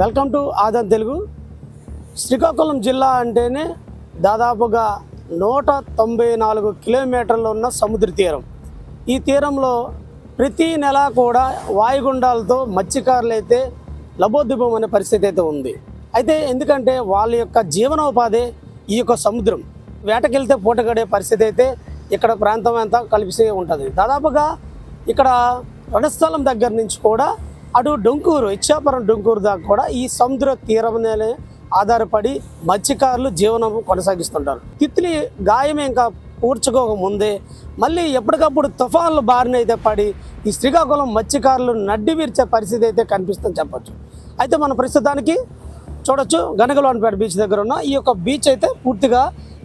Welcome to Aadhan Telugu. Srikakulam జిల్లా అంటేనే దాదాపుగా నూట తొంభై నాలుగు కిలోమీటర్లు ఉన్న సముద్ర తీరం. ఈ తీరంలో ప్రతి నెల కూడా వాయుగుండాలతో మత్స్యకారులు అయితే లబోద్దిబం అనే పరిస్థితి అయితే ఉంది. అయితే ఎందుకంటే వాళ్ళ యొక్క జీవనోపాధి ఈ యొక్క సముద్రం. వేటకెళ్తే పూటగడే పరిస్థితి అయితే ఇక్కడ ప్రాంతం అంతా కలిసి ఉంటుంది. దాదాపుగా ఇక్కడ రణస్థలం దగ్గర నుంచి కూడా అటు డొంకూరు ఇచ్చాపురం డొంకూరు దాకా కూడా ఈ సముద్ర తీరంలోనే ఆధారపడి మత్స్యకారులు జీవనం కొనసాగిస్తుంటారు. తిత్లీ గాయం ఇంకా పూడ్చుకోక ముందే మళ్ళీ ఎప్పటికప్పుడు తుఫాన్లు బారిన అయితే పడి ఈ శ్రీకాకుళం మత్స్యకారులు నడ్డి విరిచే పరిస్థితి అయితే కనిపిస్తుందని చెప్పచ్చు. అయితే మన ప్రస్తుతానికి చూడొచ్చు గనగలవానిపేట బీచ్ దగ్గర ఉన్న ఈ యొక్క బీచ్ అయితే పూర్తిగా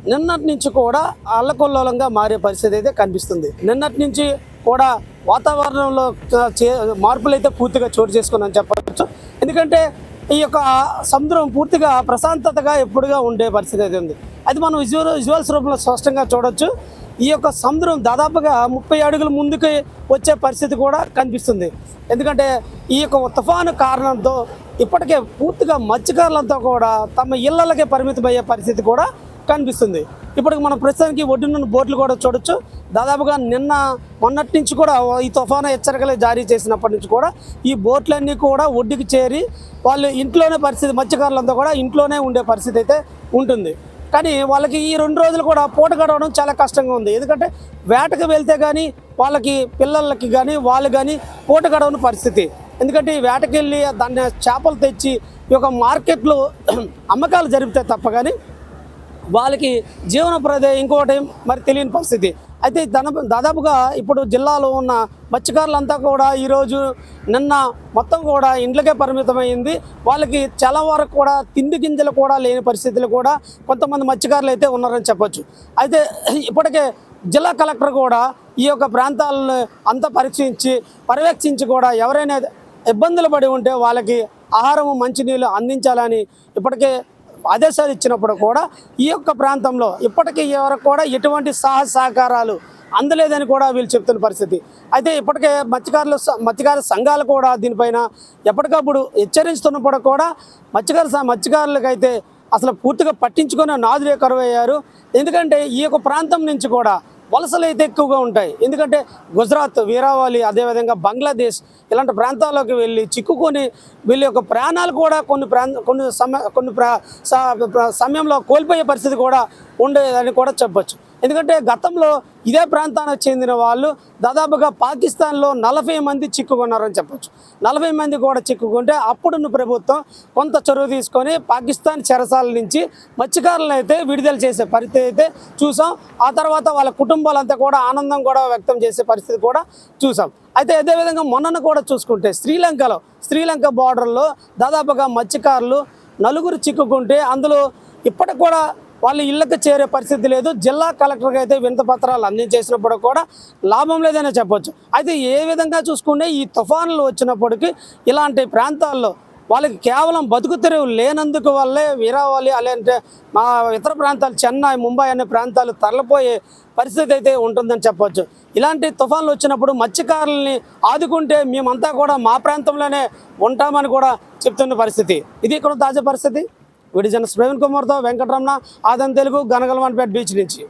నిన్నటి నుంచి కూడా అల్లకొల్లోలంగా మారే పరిస్థితి అయితే కనిపిస్తుంది. నిన్నటి నుంచి కూడా వాతావరణంలో చే- మార్పులు అయితే పూర్తిగా చోటు చేసుకున్నాను చెప్పవచ్చు. ఎందుకంటే ఈ యొక్క సముద్రం పూర్తిగా ప్రశాంతతగా ఎప్పుడుగా ఉండే పరిస్థితి అయితే ఉంది. అది మనం విజువల్ విజువల్స్ రూపంలో స్పష్టంగా చూడొచ్చు. ఈ యొక్క సముద్రం దాదాపుగా ముప్పై అడుగుల ముందుకు వచ్చే పరిస్థితి కూడా కనిపిస్తుంది. ఎందుకంటే ఈ యొక్క తుఫాను కారణంతో ఇప్పటికే పూర్తిగా మత్స్యకారులంతా కూడా తమ ఇళ్ళకే పరిమితమయ్యే పరిస్థితి కూడా కనిపిస్తుంది. ఇప్పుడు మనం ప్రస్తుతానికి ఒడ్డున్న బోట్లు కూడా చూడొచ్చు. దాదాపుగా నిన్న మొన్నటి నుంచి కూడా ఈ తుఫాను హెచ్చరికలు జారీ చేసినప్పటి నుంచి కూడా ఈ బోట్లన్నీ కూడా ఒడ్డుకి చేరి వాళ్ళు ఇంట్లోనే పరిస్థితి మత్స్యకారులంతా కూడా ఇంట్లోనే ఉండే పరిస్థితి అయితే ఉంటుంది. కానీ వాళ్ళకి ఈ రెండు రోజులు కూడా పూట గడవడం చాలా కష్టంగా ఉంది. ఎందుకంటే వేటకు వెళ్తే కానీ వాళ్ళకి పిల్లలకి కానీ వాళ్ళు కానీ పూట గడవని పరిస్థితి. ఎందుకంటే ఈ వేటకెళ్ళి దాన్ని చేపలు తెచ్చి ఈ యొక్క మార్కెట్లో అమ్మకాలు జరిపితే తప్ప కానీ వాళ్ళకి జీవనోపాధి ఇంకోటి మరి తెలియని పరిస్థితి. అయితే దన దాదాపుగా ఇప్పుడు జిల్లాలో ఉన్న మత్స్యకారులంతా కూడా ఈరోజు నిన్న మొత్తం కూడా ఇండ్లకే పరిమితమైంది. వాళ్ళకి చాలా వరకు కూడా తిండి గింజలు కూడా లేని పరిస్థితులు కూడా కొంతమంది మత్స్యకారులు అయితే ఉన్నారని చెప్పొచ్చు. అయితే ఇప్పటికే జిల్లా కలెక్టర్ కూడా ఈ యొక్క ప్రాంతాలను అంతా పరీక్షించి పర్యవేక్షించి కూడా ఎవరైనా ఇబ్బందులు పడి ఉంటే వాళ్ళకి ఆహారము మంచినీళ్ళు అందించాలని ఇప్పటికే ఆదేశాలు ఇచ్చినప్పుడు కూడా ఈ యొక్క ప్రాంతంలో ఇప్పటికీ ఎవరికి కూడా ఎటువంటి సాహస సహకారాలు అందలేదని కూడా వీళ్ళు చెప్తున్న పరిస్థితి. అయితే ఇప్పటికే మత్స్యకారులు మత్స్యకారుల మత్స్యకార సంఘాలు కూడా దీనిపైన ఎప్పటికప్పుడు హెచ్చరిస్తున్నప్పుడు కూడా మత్స్యకార మత్స్యకారులకైతే అసలు పూర్తిగా పట్టించుకునే నాదులే కరువయ్యారు ఎందుకంటే ఈ యొక్క ప్రాంతం నుంచి కూడా వలసలు అయితే ఎక్కువగా ఉంటాయి. ఎందుకంటే గుజరాత్ వీరావాలి అదేవిధంగా బంగ్లాదేశ్ ఇలాంటి ప్రాంతాల్లోకి వెళ్ళి చిక్కుకొని వీళ్ళ యొక్క ప్రాణాలు కూడా కొన్ని ప్రాంత కొన్ని సమ కొన్ని ప్రా సమయంలో కోల్పోయే పరిస్థితి కూడా ఉండేదని కూడా చెప్పొచ్చు. ఎందుకంటే గతంలో ఇదే ప్రాంతానికి చెందిన వాళ్ళు దాదాపుగా పాకిస్తాన్లో నలభై మంది చిక్కుకున్నారని చెప్పొచ్చు. నలభై మంది కూడా చిక్కుకుంటే అప్పుడున్న ప్రభుత్వం కొంత చొరవ తీసుకొని పాకిస్తాన్ చెరసాల నుంచి మత్స్యకారులను అయితే విడుదల చేసే పరిస్థితి అయితే చూసాం. ఆ తర్వాత వాళ్ళ కుటుంబాలంతా కూడా ఆనందం కూడా వ్యక్తం చేసే పరిస్థితి కూడా చూసాం. అయితే అదేవిధంగా మొన్నను కూడా చూసుకుంటే శ్రీలంకలో శ్రీలంక బార్డర్లో దాదాపుగా మత్స్యకారులు నలుగురు చిక్కుకుంటే అందులో ఇప్పటికి కూడా వాళ్ళు ఇళ్ళకు చేరే పరిస్థితి లేదు. జిల్లా కలెక్టర్కి అయితే వింత పత్రాలు అందించేసినప్పుడు కూడా లాభం లేదనే చెప్పొచ్చు. అయితే ఏ విధంగా చూసుకుంటే ఈ తుఫాన్లు వచ్చినప్పటికీ ఇలాంటి ప్రాంతాల్లో వాళ్ళకి కేవలం బతుకు తెరువు లేనందుకు వల్లే వీరావాలి అలాంటి మా ఇతర ప్రాంతాలు చెన్నై ముంబై అనే ప్రాంతాలు తరలిపోయే పరిస్థితి అయితే ఉంటుందని చెప్పొచ్చు. ఇలాంటి తుఫాన్లు వచ్చినప్పుడు మత్స్యకారుల్ని ఆదుకుంటే మేమంతా కూడా మా ప్రాంతంలోనే ఉంటామని కూడా చెప్తున్న పరిస్థితి. ఇది ఇక్కడ తాజా పరిస్థితి? విడిజన ప్రవీణ్ కుమార్తో వెంకటరమణ ఆదం తెలుగు గనగలవాన్పేట బీచ్ నుంచి.